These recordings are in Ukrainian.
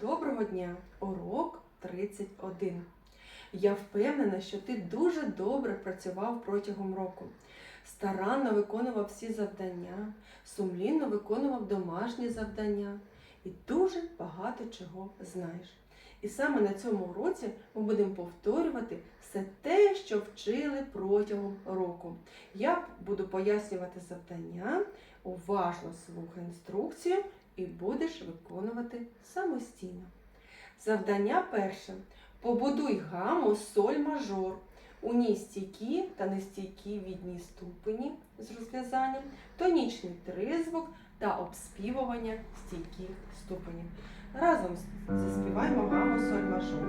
Доброго дня! Урок 31. Я впевнена, що ти дуже добре працював протягом року. Старанно виконував всі завдання, сумлінно виконував домашні завдання і дуже багато чого знаєш. І саме на цьому уроці ми будемо повторювати все те, що вчили протягом року. Я буду пояснювати завдання, уважно слухай інструкцію і будеш виконувати самостійно. Завдання перше. Побудуй гаму соль мажор. У ній стійкі та нестійкі відні ступені з розв'язанням, тонічний тризвук та обспівування стійких ступенів. Разом заспіваємо гаму соль мажор.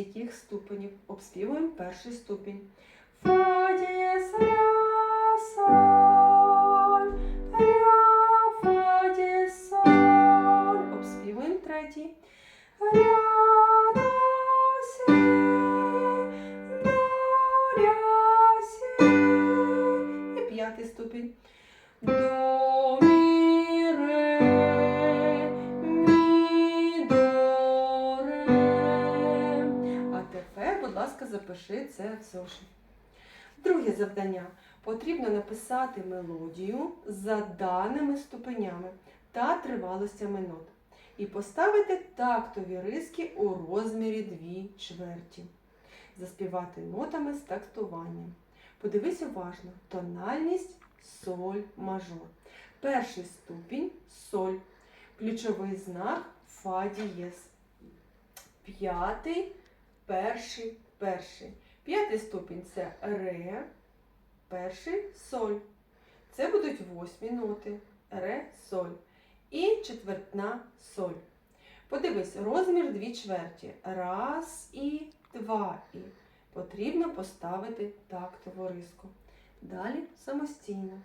Стійких ступенів. Обспівуємо перший ступінь. Фа, дієс, ля, соль, третій. І п'ятий ступінь. Будь ласка, запиши це в зошит. Друге завдання. Потрібно написати мелодію за даними ступенями та тривалостями нот. І поставити тактові риски у розмірі 2 чверті. Заспівати нотами з тактуванням. Подивись уважно. Тональність соль мажор. Перший ступінь соль. Ключовий знак фа дієс. П'ятий, перший, перший. П'ятий ступінь це ре, перший соль. Це будуть восьмі ноти. Ре, соль. І четвертна соль. Подивись, розмір дві чверті. Раз і два і. Потрібно поставити тактову риску. Далі самостійно.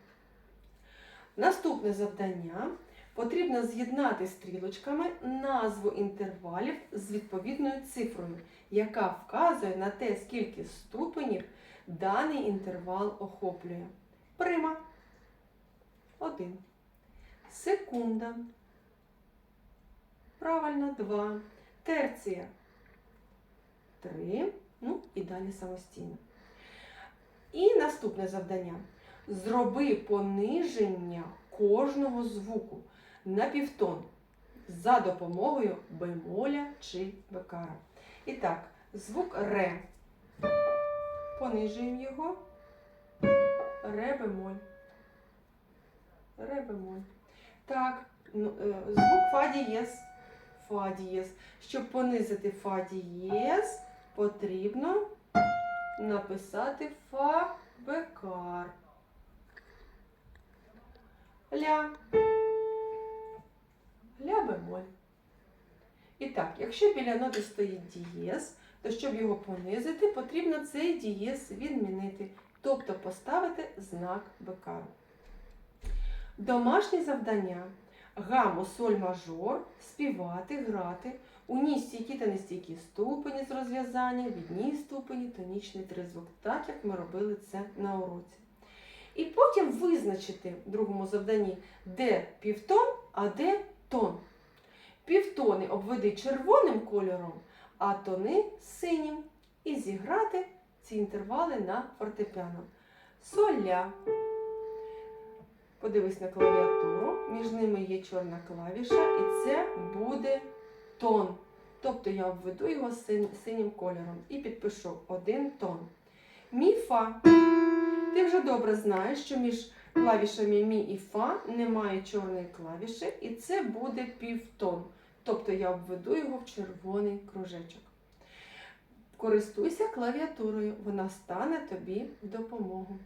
Наступне завдання. Потрібно з'єднати стрілочками назву інтервалів з відповідною цифрою, яка вказує на те, скільки ступенів даний інтервал охоплює. Прима 1. Секунда. Правильно 2. Терція 3. Ну і далі самостійно. І наступне завдання. Зроби пониження кожного звуку на півтон за допомогою бемоля чи бекара. І так, звук ре. Понижуємо його. Ре бемоль. Ре бемоль. Так, ну, е, звук фа дієс. Фа дієс. Щоб понизити фа дієс, потрібно написати фа бекар. Ля. Ля бемоль. І так, якщо біля ноти стоїть дієз, то щоб його понизити, потрібно цей дієз відмінити, тобто поставити знак бекару. Домашнє завдання. Гаму соль мажор, співати, грати, у ній стійкі та нестійкі ступені з розв'язання, відні ступені, тонічний тризвук, так як ми робили це на уроці. І потім визначити в другому завданні, де півтон, а де тон. Півтони обведи червоним кольором, а тони синім. І зіграти ці інтервали на фортепіано. Соля. Подивись на клавіатуру, між ними є чорна клавіша, і це буде тон. Тобто я обведу його син- синім кольором і підпишу один тон. Міфа. Ти вже добре знаєш, що між клавішами мі і фа немає чорної клавіші, і це буде півтон. Тобто я обведу його в червоний кружечок. Користуйся клавіатурою, вона стане тобі в допомогу.